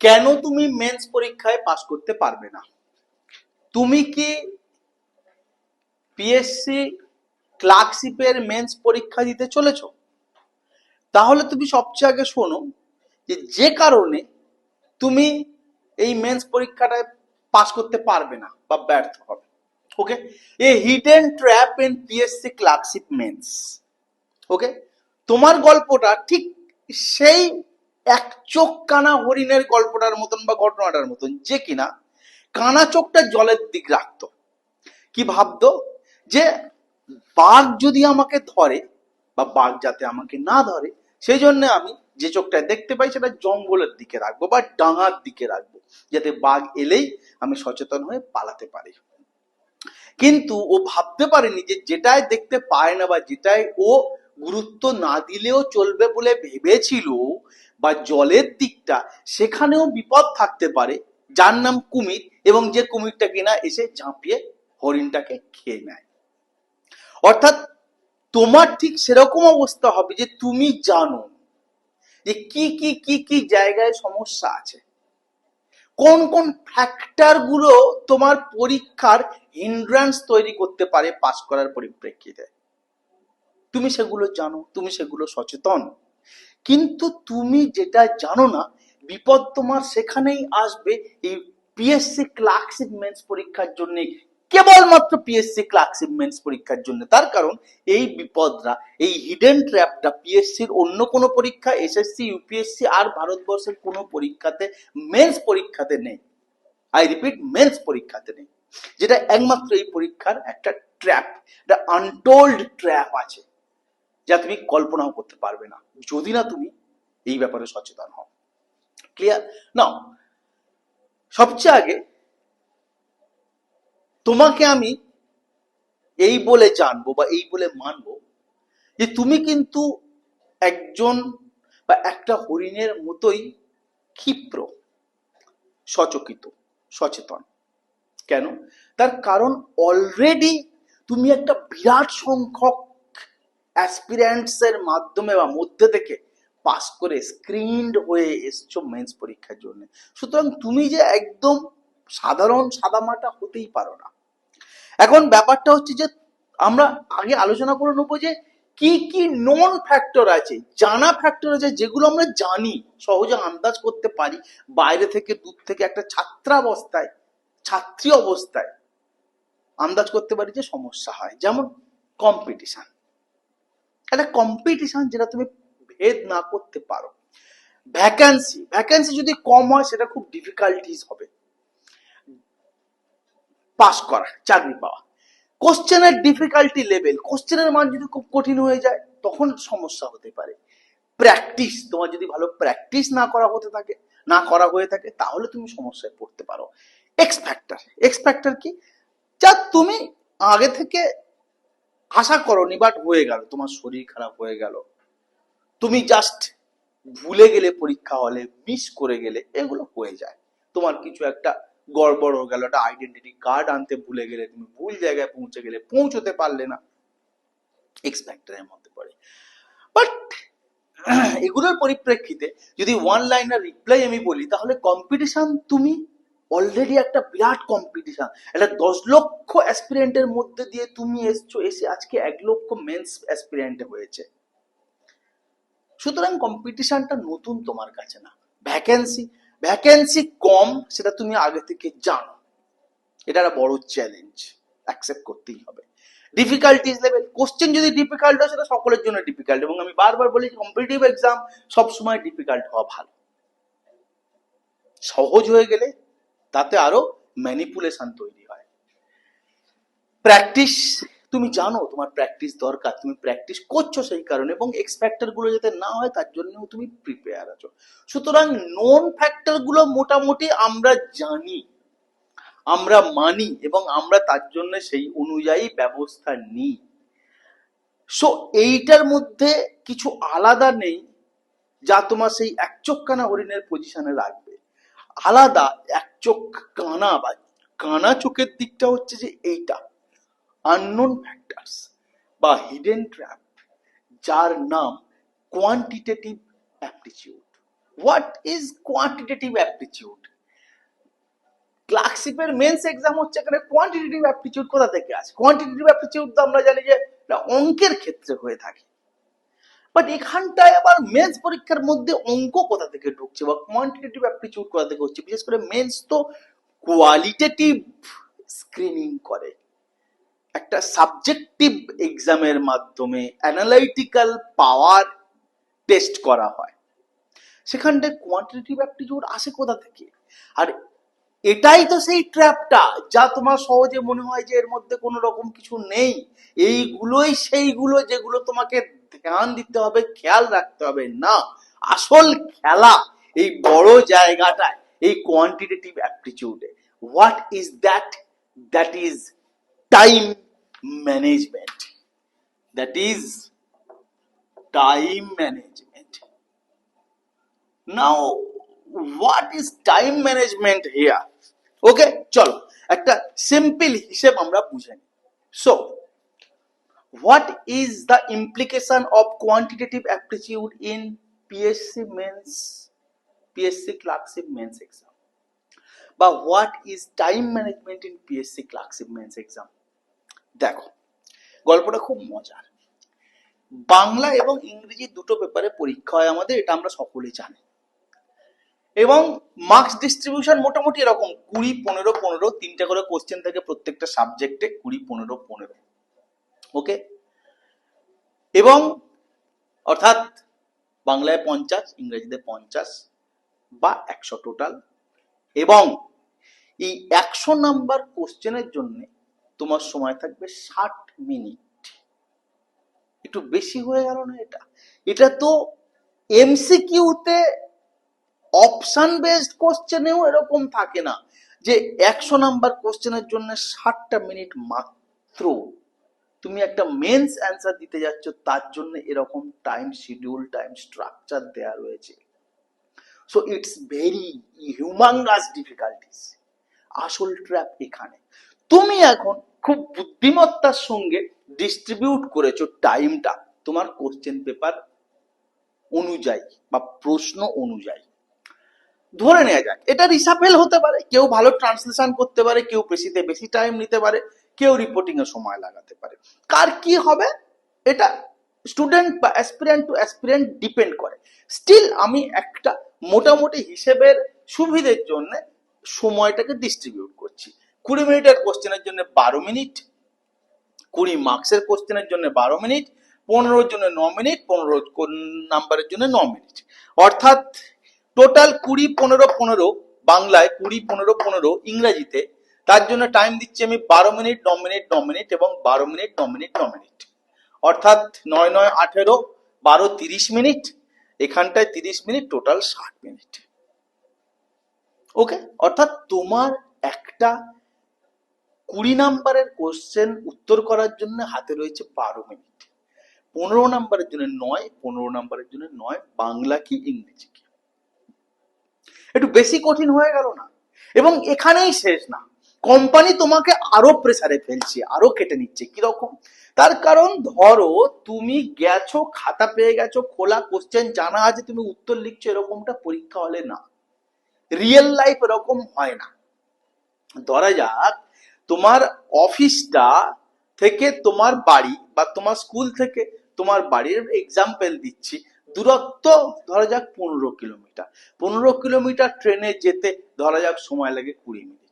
কেন তুমি মেন্স পরীক্ষায় পাশ করতে পারবে না? তুমি কি পিএসসি ক্লার্কশিপের মেন্স পরীক্ষা দিতে চলেছ? তাহলে তুমি সবচেয়ে আগে শোনো যে যে কারণে তুমি এই মেন্স পরীক্ষাটায় পাশ করতে পারবে না বা ব্যর্থ হবে। Okay a hidden trap in PSC clerkship mains okay তোমার গল্পটা ঠিক সেই এক চোখ কানা হরিণের গল্পটার মতন বা ঘটনাটার মতন, যে কিনা কানা চোখটা জলের দিক রাখতো। কি ভাবতো? যে বাঘ যদি আমাকে ধরে বা বাঘ যাতে আমাকে না ধরে সেই জন্য আমি যে চোখটা দেখতে পাই সেটা জঙ্গলের দিকে রাখব বা ডাঙার দিকে রাখব, যাতে বাঘ এলেই আমি সচেতন হয়ে পালাতে পারি। কিন্তু ও ভাবতে পারেনি যে যেটাই দেখতে পায় না বা যেটাই ও গুরুত্ব না দিলেও চলবে বলে ভেবেছিল বা জলের দিকটা, সেখানেও বিপদ থাকতে পারে। যার নাম কুমির এবং যে কুমিরটা কিনা এসে ঝাঁপিয়ে হরিণটাকে খেয়ে নেয়। অর্থাৎ তোমার ঠিক সেরকম অবস্থা হবে যে তুমি জানো যে কি কি কি কি জায়গায় সমস্যা আছে। কোন কোন ফ্যাক্টরগুলো তোমার পরীক্ষার হিন্ড্রান্স তৈরি করতে পারে পাস করার পরিপ্রেক্ষিতে। তুমি সেগুলো জানো, তুমি সেগুলো সচেতন। কিন্তু তুমি যেটা জানো না, বিপদ তোমার সেখানেই আসবে এই পিএসসি ক্লার্কশিপ মেন্স পরীক্ষার জন্য, কেবলমাত্র পিএসসি ক্লার্কশিপ মেন্স পরীক্ষার জন্য। তার কারণ, এই বিপদরা, এই হিডেন ট্র্যাপটা পিএসসির অন্য কোনো পরীক্ষা এসএসসি ইউপিএসসি আর ভারতবর্ষের কোনো পরীক্ষাতে মেন্স পরীক্ষাতে নেই। আই রিপিট মেন্স পরীক্ষাতে নেই। যেটা একমাত্র এই পরীক্ষার একটা ট্র্যাপ একটা আনটোল্ড ট্র্যাপ আছে। যা তুমি কল্পনাও করতে পারবে না। যদি না তুমি এই ব্যাপারে সচেতন হও। ক্লিয়ার নাও সবচেয়ে আগে তোমাকে আমি এই বলে জানব বা এই বলে মানবো যে তুমি কিন্তু একজন বা একটা হরিণের মতোই ক্ষিপ্র, সচকিত, সচেতন। কেন? তার কারণ অলরেডি তুমি একটা বিরাট সংখ্যক অ্যাসপিরেন্টস এর মাধ্যমে বা মধ্যে থেকে পাস করে স্ক্রিনড হয়ে এসছো মেন্স পরীক্ষার জন্য। সুতরাং তুমি যে একদম সাধারণ সাদামাটা হতেই পারো না। এখন ব্যাপারটা হচ্ছে যে আমরা আগে আলোচনা করে নেব যে কি কি নন ফ্যাক্টর আছে, জানা ফ্যাক্টর আছে যেগুলো আমরা জানি, সহজে আন্দাজ করতে পারি, বাইরে থেকে দূর থেকে একটা ছাত্রাবস্থায়, ছাত্রী অবস্থায় আন্দাজ করতে পারি যে সমস্যা হয়। যেমন কম্পিটিশন একটা কম্পিটিশন যেটা তুমি ভেদ না করতে পারো। ভ্যাকান্সি ভ্যাকান্সি যদি কম হয়, সেটা খুব ডিফিকাল্টিস হবে। পাস করা চাকরি পাওয়া কোশ্চেনের ডিফিকাল্টি লেভেল কোশ্চেনের মান যদি খুব কঠিন হয়ে যায়, তখন সমস্যা হতে পারে। প্র্যাকটিস তোমার যদি ভালো প্র্যাকটিস না করা হতে থাকে, না করা হয়ে থাকে, তাহলে তুমি সমস্যায় পড়তে পারো। এক্স ফ্যাক্টর এক্স ফ্যাক্টর কি? যা তুমি আগে থেকে আশা করনি বাট হয়ে গেল। তোমার শরীর খারাপ হয়ে গেল। তুমি জাস্ট ভুলে গেলে পরীক্ষা হলে মিস করে গেলে, এগুলো হয়ে যায়। তোমার কিছু একটা গড়বড় হয়ে গেল, একটা আইডেন্টিটি কার্ড আনতে ভুলে গেলে, তুমি ভুল জায়গায় পৌঁছে গেলে, পৌঁছতে পারলে না। এক্সপেক্টরের মধ্যে পড়ে। বাট এগুলোর পরিপ্রেক্ষিতে যদি ওয়ান লাইনার রিপ্লাই আমি বলি, তাহলে কম্পিটিশন তুমি অলরেডি একটা বিরাট কম্পিটিশন একটা দশ লক্ষ অ্যাসপিরেন্টের মধ্যে দিয়ে তুমি এসছো, এসে আজকে এক লক্ষ মেন্স অ্যাসপিরেন্টে হয়েছে। সুতরাং কম্পিটিশনটা নতুন তোমার কাছে না। ভ্যাকেন্সি ভ্যাকেন্সি কম, সেটা তুমি আগে থেকে জানো। এটা একটা বড় চ্যালেঞ্জ অ্যাকসেপ্ট করতেই হবে। ডিফিকাল্টিস লেভেল কোশ্চেন যদি ডিফিকাল্ট হয়, সেটা সকলের জন্য ডিফিকাল্ট এবং আমি বারবার বলি কম্পিটিটিভ এক্সাম সবসময় ডিফিকাল্ট হওয়া ভালো। সহজ হয়ে গেলে তাতে আরও ম্যানিপুলেশন তৈরি হয়। প্র্যাকটিস তুমি জানো তোমার প্র্যাকটিস দরকার, তুমি প্র্যাকটিস করছ সেই কারণে এবং এক্স ফ্যাক্টরগুলো যাতে না হয় তার জন্যও তুমি প্রিপেয়ার আছো। সুতরাং নন ফ্যাক্টরগুলো মোটামুটি আমরা জানি, আমরা মানি এবং আমরা তার জন্য সেই অনুযায়ী ব্যবস্থা নিই। সো এইটার মধ্যে কিছু আলাদা নেই যা তোমার সেই এক চোখ কানা হরিণের পজিশনে রাখবে আলাদা, এক চোখ কানা বা কানা চোখের দিকটা হচ্ছে যে এইটা। আননোন ফ্যাক্টরস বা হিডেন ট্র্যাপ যার নাম quantitative aptitude what is quantitative aptitude ক্লার্কশিপের mains exam হচ্ছে এখানে কোয়ান্টিটেটিভ অ্যাপটিটিউড কোথা থেকে আসে? কোয়ান্টিটেটিভ অ্যাপটিটিউড তো আমরা জানি যে অঙ্কের ক্ষেত্রে হয়ে থাকে। বাট এখানটায় আবার মেন্স পরীক্ষার মধ্যে অঙ্ক কোথা থেকে ঢুকছে? বা কোয়ান্টিটেটিভ অ্যাপটিটিউড কোথা থেকে হচ্ছে? বিশেষ করে মেন্স তো কোয়ালিটেটিভ স্ক্রিনিং করে। একটা সাবজেক্টিভ এক্সামের মাধ্যমে অ্যানালাইটিক্যাল পাওয়ার টেস্ট করা হয়। সেখানটায় কোয়ান্টিটেটিভ অ্যাপটিটিউড আসে কোথা থেকে? আর এটাই তো সেই ট্র্যাপটা যা তোমার সহজে মনে হয় যে এর মধ্যে কোনো রকম কিছু নেই। এইগুলোই সেইগুলো যেগুলো তোমাকে ধ্যান দিতে হবে, খেয়াল রাখতে হবে। না, আসল খেলা এই বড় জায়গাটায়, এই quantitative অ্যাপটিটিউডে what is that that is time management that is time management now what is time management here okay চলো, একটা সিম্পল হিসেব আমরা বুঝে so what is the implication of quantitative aptitude in PSC mains PSC clerkship mains exam বা what is time management in PSC clerkship mains exam দেখো গল্পটা খুব মজার বাংলা এবং ইংরেজি দুটো পেপারে পরীক্ষা হয় আমাদের এটা আমরা সকলেই জানি এবং মার্কস ডিস্ট্রিবিউশন মোটামুটি এরকম কুড়ি পনেরো পনেরো তিনটা করে কোশ্চেন থাকে প্রত্যেকটা সাবজেক্টে কুড়ি পনেরো পনেরো ওকে? এবং অর্থাৎ বাংলায় পঞ্চাশ, ইংরেজিতে পঞ্চাশ বা একশো টোটাল এবং এই একশো নাম্বার কোশ্চেনের জন্য তোমার সময় থাকবে ষাট মিনিট একটু বেশি হয়ে গেল না এটা? এটা তো এমসিকিউতে অপশন বেসড কোশ্চেনেও এরকম থাকে না যে একশো নাম্বার কোশ্চেনের জন্য ষাটটা মিনিট মাত্র। তুমি একটা মেন্স অ্যান্সার দিতে যাচ্ছ, তার জন্য এরকম টাইম শিডিউল টাইম স্ট্রাকচার দেয়া রয়েছে। So it's very humongous difficulties আসল ট্র্যাপ এখানে। তুমি এখন খুব বুদ্ধিমত্তার সঙ্গে ডিস্ট্রিবিউট করেছ টাইমটা তোমার কোশ্চেন পেপার অনুযায়ী বা প্রশ্ন অনুযায়ী। ধরে নেওয়া যাক এটা রিসাফেল হতে পারে, কেউ ভালো ট্রান্সলেশন করতে পারে, কেউ বেশিতে বেশি টাইম নিতে পারে। কেউ রিপোর্টিং এ সময় লাগাতে পারে। কার কি হবে? এটা স্টুডেন্ট বা অ্যাসপিরেন্ট টু অ্যাসপিরেন্ট ডিপেন্ড করে। স্টিল আমি একটা মোটামুটি হিসেবের সুবিধের জন্য সময়টাকে ডিস্ট্রিবিউট করছি। কুড়ি মিনিটের কোশ্চেনের জন্য বারো মিনিট, কুড়ি মার্কসের কোশ্চেনের জন্য বারো মিনিট, পনেরোর জন্য ন মিনিট, পনেরো নাম্বারের জন্য ন মিনিট। অর্থাৎ টোটাল কুড়ি, পনেরো পনেরো, বাংলায় কুড়ি, পনেরো পনেরো, ইংরেজিতে তার জন্য টাইম দিচ্ছি আমি বারো মিনিট, ন মিনিট ন মিনিট এবং বারো মিনিট, ন মিনিট ন মিনিট। অর্থাৎ নয় নয়, আঠেরো, বারো, তিরিশ মিনিট, এখানটায় তিরিশ মিনিট টোটাল ষাট মিনিট। ওকে অর্থাৎ তোমার একটা কুড়ি নাম্বারের কোশ্চেন উত্তর করার জন্য হাতে রয়েছে বারো মিনিট। পনেরো নাম্বারের জন্য নয়, পনেরো নাম্বারের জন্য নয়, বাংলা কি, ইংরেজি কি? একটু বেশি কঠিন হয়ে গেল না? এবং এখানেই শেষ না। কোম্পানি তোমাকে আরও প্রেসারে ফেলছে, আরও কেটে নিচ্ছে। কীরকম তার কারণ ধরো, তুমি গেছো, খাতা পেয়ে গেছো, খোলা কোশ্চেন জানা আছে, তুমি উত্তর লিখছো, এরকমটা পরীক্ষা হলে না। রিয়েল লাইফ এরকম হয় না। ধরা যাক, তোমার অফিসটা থেকে তোমার বাড়ি বা তোমার স্কুল থেকে তোমার বাড়ির এক্সাম্পল দিচ্ছি। দূরত্ব ধরা যাক পনেরো কিলোমিটার। পনেরো কিলোমিটার ট্রেনে যেতে ধরা যাক সময় লাগে কুড়ি মিনিট।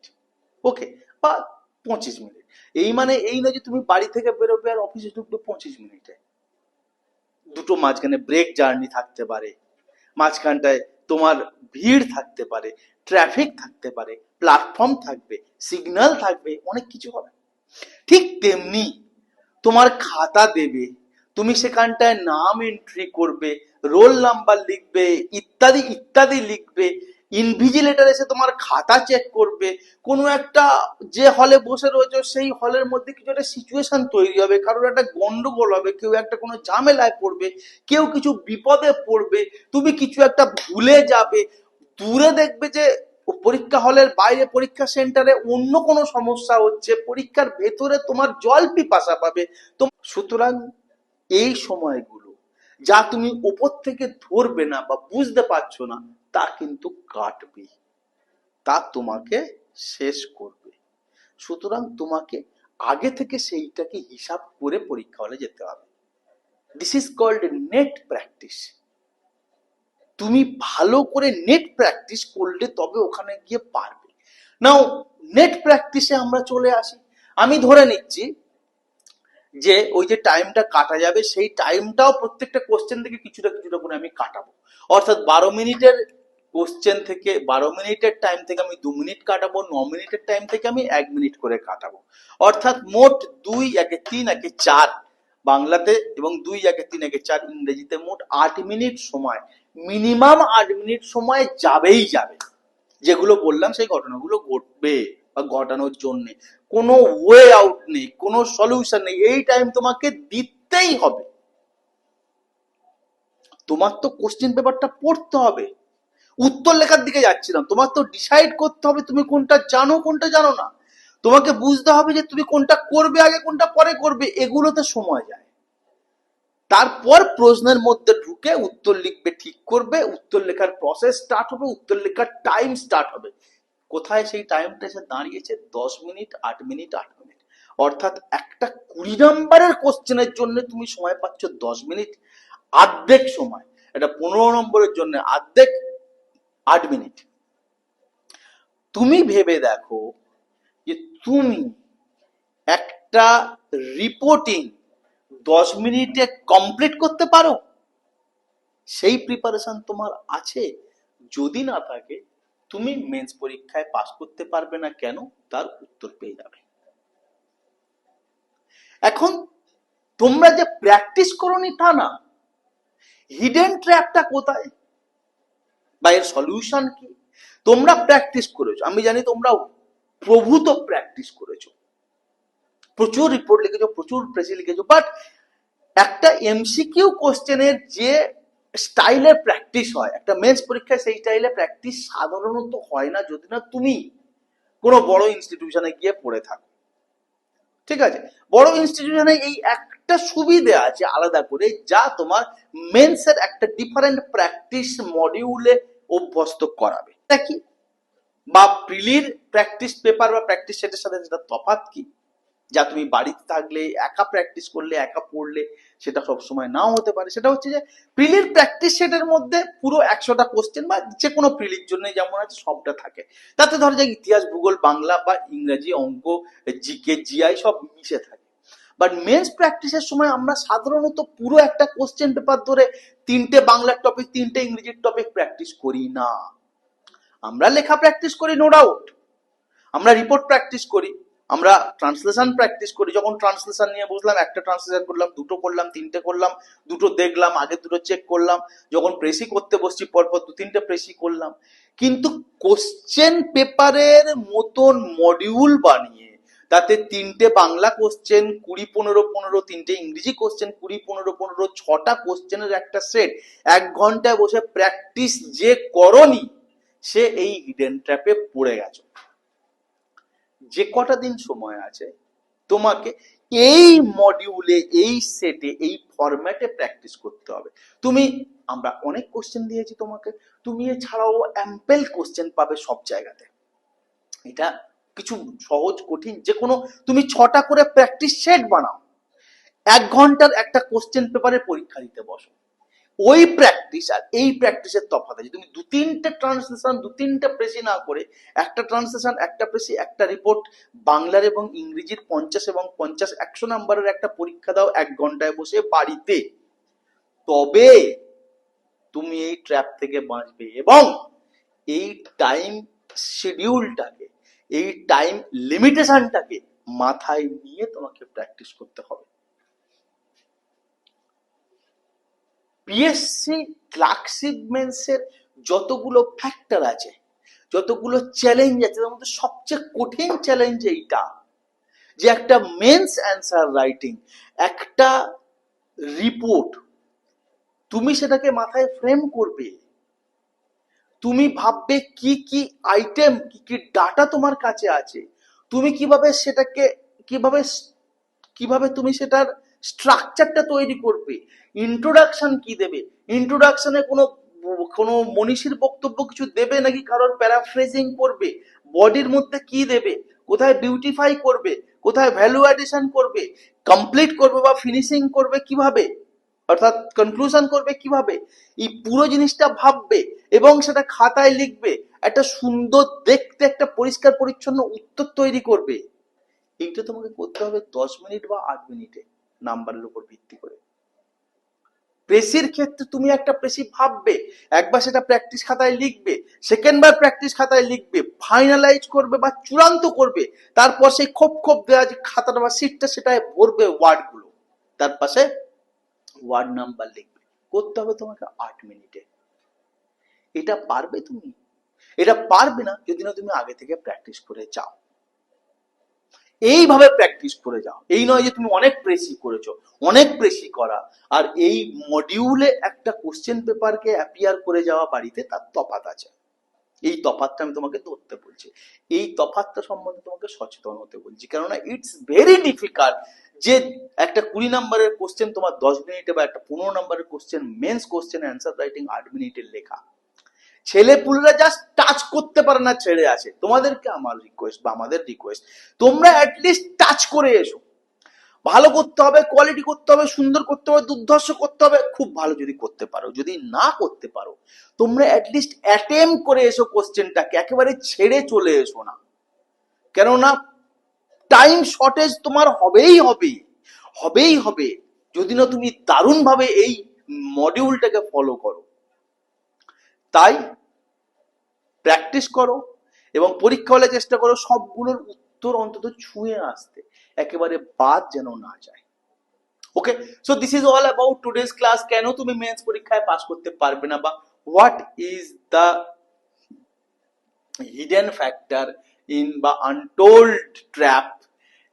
ওকে বা পঁচিশ মিনিট। এই মানে এই নয় যে তুমি বাড়ি থেকে বেরোবে আর অফিসে ঢুকবে পঁচিশ মিনিটে। দুটো মাঝখানে ব্রেক জার্নি থাকতে পারে। মাঝখানটায় তোমার ভিড় থাকতে পারে ট্রাফিক থাকতে পারে প্ল্যাটফর্ম থাকবে সিগন্যাল থাকবে, অনেক কিছু হবে। ঠিক তেমনি তোমার খাতা দেবে, তুমি সেখানটায় নাম এন্ট্রি করবে রোল নাম্বার লিখবে, ইত্যাদি ইত্যাদি লিখবে ইনভিজিলেটার এসে তোমার খাতা চেক করবে। কোনো একটা যে হলে বসে রয়েছে, সেই হলের মধ্যে কিছু একটা সিচুয়েশন তৈরি হবে। কারোর একটা গন্ডগোল হবে, কেউ একটা কোনো ঝামেলায় পড়বে, কেউ কিছু বিপদে পড়বে, তুমি কিছু একটা ভুলে যাবে। দূরে দেখবে যে পরীক্ষা হলের বাইরে, পরীক্ষা সেন্টারে অন্য কোনো সমস্যা হচ্ছে, পরীক্ষার ভেতরে তোমার জল পিপাসা পাবে। তো সুতরাং এই সময়গুলো যা তুমি উপর থেকে ধরবে না বা বুঝতে পারছ না, তা কিন্তু কাটবে। তা তোমাকে শেষ করবে। সুতরাং তোমাকে আগে থেকে সেইটাকে হিসাব করে পরীক্ষা হলে যেতে হবে। This is called net practice তুমি ভালো করে নেট প্র্যাকটিস করলে তবে ওখানে গিয়ে পারবে। নাও নেট প্র্যাকটিসে আমরা চলে আসি। আমি ধরে নিচ্ছি যে ওই যে টাইমটা কাটা যাবে, সেই টাইমটাও প্রত্যেকটা কোশ্চেন থেকে কিছুটা কিছুটা করে আমি কাটাবো। অর্থাৎ বারো মিনিটের কোশ্চেন থেকে, বারো মিনিটের টাইম থেকে আমি দু মিনিট কাটাবো, ন মিনিটের টাইম থেকে আমি এক মিনিট করে কাটাবো। অর্থাৎ মোট দুই একে তিন একে চার বাংলাতে এবং দুই একে তিন একে চার ইংরেজিতে মোট আট মিনিট সময়। মিনিমাম আট মিনিট সময় যাবেই যাবে। যেগুলো বললাম সেই ঘটনাগুলো ঘটবে। বা ঘটানোর জন্য। কোনো ওয়ে আউট নেই, কোনো সলিউশন নেই। এই টাইম তোমাকে দিতেই হবে। তোমার তো কোশ্চেন পেপারটা পড়তে হবে। উত্তর লেখার দিকে যাচ্ছিলাম। তোমার তো ডিসাইড করতে হবে তুমি কোনটা জানো কোনটা জানো না। তোমাকে বুঝতে হবে যে তুমি কোনটা করবে আগে, কোনটা পরে করবে। এগুলোতে সময় যায়। তারপর প্রশ্নের মধ্যে ঢুকে উত্তর লিখবে, ঠিক করবে। উত্তর লেখার প্রসেস স্টার্ট হবে, উত্তর লেখার টাইম স্টার্ট হবে। কোথায় সেই টাইমটা এসে দাঁড়িয়েছে? দশ মিনিট, আট মিনিট আট মিনিট। অর্থাৎ একটা কুড়ি নাম্বারের কোশ্চেনের জন্য তুমি সময় পাচ্ছ দশ মিনিট, আর্ধেক সময়। এটা পনেরো নম্বরের জন্য আর্ধেক, আট মিনিট। তুমি ভেবে দেখো যে তুমি একটা রিপোর্টিং দশ মিনিটে কমপ্লিট করতে পারো? সেই প্রিপারেশন তোমার আছে? যদি না থাকে তুমি মেন্স পরীক্ষায় পাস করতে পারবে না কেন, তার উত্তর পেয়ে যাবে। এখন তোমরা যে প্র্যাকটিস করনি তা না হিডেন ট্র্যাপটা কোথায়? বা এর সলিউশন কি? তোমরা প্র্যাকটিস করেছ। আমি জানি তোমরা প্রভূত প্র্যাকটিস করেছ। প্রচুর রিপোর্ট লিখেছো, প্রচুর প্রেসি লিখেছো বাট একটা এমসিকিউ কোশ্চেনের যে স্টাইলের প্র্যাকটিস হয়। একটা মেন্স পরীক্ষায় সেই স্টাইলে প্র্যাকটিস সাধারণত হয় না যদি না তুমি কোনো বড় ইনস্টিটিউশনে গিয়ে পড়ে থাকো। ঠিক আছে? বড় ইনস্টিটিউশনে এই একটা সুবিধে আছে আলাদা করে যা তোমার মেন্সের একটা ডিফারেন্ট প্র্যাকটিস মডিউলে অভ্যস্ত করাবে। এটা কি? বা প্রিলির প্র্যাকটিস পেপার বা প্র্যাকটিস সেটের সাথে সেটা তফাৎ কি? যা তুমি বাড়িতে থাকলে, একা প্র্যাকটিস করলে, একা পড়লে, সেটা সবসময় নাও হতে পারে। সেটা হচ্ছে যে প্রিলির প্র্যাকটিস সেটের মধ্যে পুরো একশোটা কোশ্চেন বা যে কোনো প্রিলির জন্য যেমন আছে, সবটা থাকে। তাতে ধরো যে ইতিহাস, ভূগোল, বাংলা বা ইংরেজি অঙ্ক, জিকে, জিআই সব মিশে থাকে। বাট মেন্স প্র্যাকটিসের সময় আমরা সাধারণত পুরো একটা কোশ্চেন পেপার ধরে তিনটে বাংলার টপিক তিনটে ইংরেজির টপিক প্র্যাকটিস করি না। আমরা লেখা প্র্যাকটিস করি নো ডাউট আমরা রিপোর্ট প্র্যাকটিস করি। আমরা ট্রান্সলেশন প্র্যাকটিস করি। যখন ট্রান্সলেশন নিয়ে বুঝলাম, একটা ট্রান্সলেশন করলাম, দুটো করলাম, তিনটে করলাম, দুটো দেখলাম আগে দুটো চেক করলাম, যখন প্রেসি করতে বসছি, পরপর দু তিনটে প্রেসি করলাম। কিন্তু কোশ্চেন পেপারের মতন মডিউল বানিয়ে, তাতে তিনটে বাংলা কোশ্চেন কুড়ি পনেরো পনেরো, তিনটে ইংরেজি কোশ্চেন কুড়ি পনেরো পনেরো, ছটা কোশ্চেনের একটা সেট এক ঘন্টায় বসে প্র্যাকটিস যে করনি, সে এই হিডেন ট্র্যাপে পড়ে গেছে। যে কটা দিন সময় আছে, তোমাকে এই মডিউলে এই সেটে এই ফরম্যাটে প্র্যাকটিস করতে হবে। তুমি, আমরা অনেক কোশ্চেন দিয়েছি তোমাকে, তুমি এছাড়াও অ্যাম্পেল কোশ্চেন পাবে সব জায়গাতে। এটা কিছু সহজ, কঠিন যে কোনো তুমি ছটা করে প্র্যাকটিস সেট বানাও। এক ঘণ্টার একটা কোশ্চেন পেপারে পরীক্ষা দিতে বসো। ওই প্র্যাকটিস আর এই প্র্যাকটিসের তফাৎ আছে। তুমি দু তিনটে ট্রান্সলেশন দু তিনটে প্রেসি না করে একটা ট্রান্সলেশন একটা প্রেসি একটা রিপোর্ট বাংলার এবং ইংরেজির পঞ্চাশ এবং পঞ্চাশ একশো নাম্বারের একটা পরীক্ষা দাও এক ঘন্টায় বসে বাড়িতে। তবে তুমি এই ট্র্যাপ থেকে বাঁচবে এবং এই টাইম শিডিউলটাকে এই টাইম লিমিটেশনটাকে মাথায় নিয়ে তোমাকে প্র্যাকটিস করতে হবে। পিএসসি ক্লার্কশিপ যতগুলো ফ্যাক্টর আছে, যতগুলো চ্যালেঞ্জ আছে, তার মধ্যে সবচেয়ে কঠিন চ্যালেঞ্জ এইটা যে একটা মেন্স অ্যান্সার রাইটিং একটা রিপোর্ট তুমি সেটাকে মাথায় ফ্রেম করবে, তুমি ভাববে কি কি আইটেম কি কি ডাটা তোমার কাছে আছে, তুমি কীভাবে সেটাকে, কীভাবে কীভাবে তুমি সেটার স্ট্রাকচারটা তৈরি করবে ইন্ট্রোডাকশন কি দেবে? ইন্ট্রোডাকশনে কোনো কোনো মনীষীর বক্তব্য কিছু দেবে নাকি কারোর প্যারাফ্রেজিং করবে? বডির মধ্যে কি দেবে? কোথায় বিউটিফাই করবে? কোথায় ভ্যালু অ্যাডিশন করবে? কমপ্লিট করবে বা ফিনিশিং করবে কীভাবে? অর্থাৎ কনক্লুশন করবে কীভাবে? এই পুরো জিনিসটা ভাববে এবং সেটা খাতায় লিখবে। একটা সুন্দর দেখতে, একটা পরিষ্কার, পরিচ্ছন্ন উত্তর তৈরি করবে। এইটা তোমাকে করতে হবে দশ মিনিট বা আট মিনিটে, নাম্বারের উপর ভিত্তি করে। প্রেসির ক্ষেত্রে তুমি একটা প্রেসি ভাববে, একবার সেটা প্র্যাকটিস খাতায় লিখবে সেকেন্ড বার প্র্যাকটিস খাতায় লিখবে, ফাইনালাইজ করবে বা চূড়ান্ত করবে, তারপর সেই খোপ খোপ দেওয়া যে খাতাটা বা সিটটা সেটায় ভরবে ওয়ার্ডগুলো, তার পাশে ওয়ার্ড নাম্বার লিখবে। করতে হবে তোমাকে আট মিনিটে। এটা পারবে তুমি? এটা পারবে না, যদি না তুমি আগে থেকে প্র্যাকটিস করে যাও। এইভাবে প্র্যাকটিস করে যাও। এই নয় যে তুমি অনেক প্রেসি করেছ, অনেক প্রেসি করা। আর এই মডিউলে একটা কোশ্চেন পেপারকে অ্যাপিয়ার করে যাওয়া বাড়িতে তার তফাৎ আছে। এই তফাৎটা আমি তোমাকে ধরতে বলছি। এই তফাৎটা সম্বন্ধে তোমাকে সচেতন হতে বলছি। কেননা ইটস ভেরি ডিফিকাল্ট যে একটা কুড়ি নম্বরের কোশ্চেন তোমার দশ মিনিটে বা একটা পনেরো নম্বরের question mains question answer writing আট মিনিটের লেখা। ছেলে পুলেরা জাস্ট টাচ করতে পারে না ছেড়ে আছে। তোমাদেরকে আমার রিকোয়েস্ট বা আমাদের রিকোয়েস্ট তোমরা অ্যাটলিস্ট টাচ করে এসো। ভালো করতে হবে কোয়ালিটি করতে হবে, সুন্দর করতে হবে, দুর্ধর্ষ করতে হবে, খুব ভালো যদি করতে পারো। যদি না করতে পারো, তোমরা অ্যাটলিস্ট অ্যাটেম্প করে এসো কোশ্চেনটাকে একেবারে ছেড়ে চলে এসো না। কেননা টাইম শর্টেজ তোমার হবেই হবে। হবেই হবে। যদি না তুমি দারুণভাবে এই মডিউলটাকে ফলো করো। তাই প্র্যাকটিস করো এবং পরীক্ষা হলে চেষ্টা করো সবগুলোর উত্তর অন্তত ছুঁয়ে আসতে। একেবারে বাদ যেন না যায়। Okay so this is all about today's class কেন তুমি মেন্স পরীক্ষায় পাস করতে পারবে না? বা what is the hidden factor in বা untold trap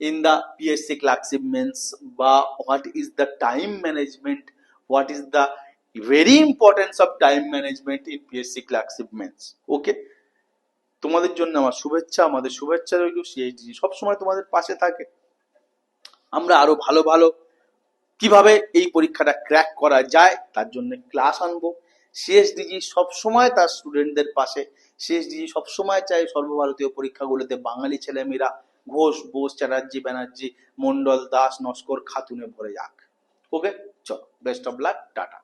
in the PSC clerkship means বা what is the time management? what is the very importance of time management in PSC clerkship means okay? তোমাদের জন্য আমার শুভেচ্ছা, আমাদের শুভেচ্ছা রইল CHD সবসময় তোমাদের পাশে থাকে। আমরা আরও ভালো ভালো কীভাবে এই পরীক্ষাটা ক্র্যাক করা যায়, তার জন্য ক্লাস আনব। সিএসডিজি সবসময় তার স্টুডেন্টদের পাশে। সিএসডিজি সবসময় চাই সর্বভারতীয় পরীক্ষাগুলোতে বাঙালি ছেলেমেয়েরা ঘোষ, বোস, চ্যাটার্জি, ব্যানার্জি মন্ডল দাস, নস্কর, খাতুনে ভরে যাক ওকে চলো বেস্ট অফ লাক টাটা।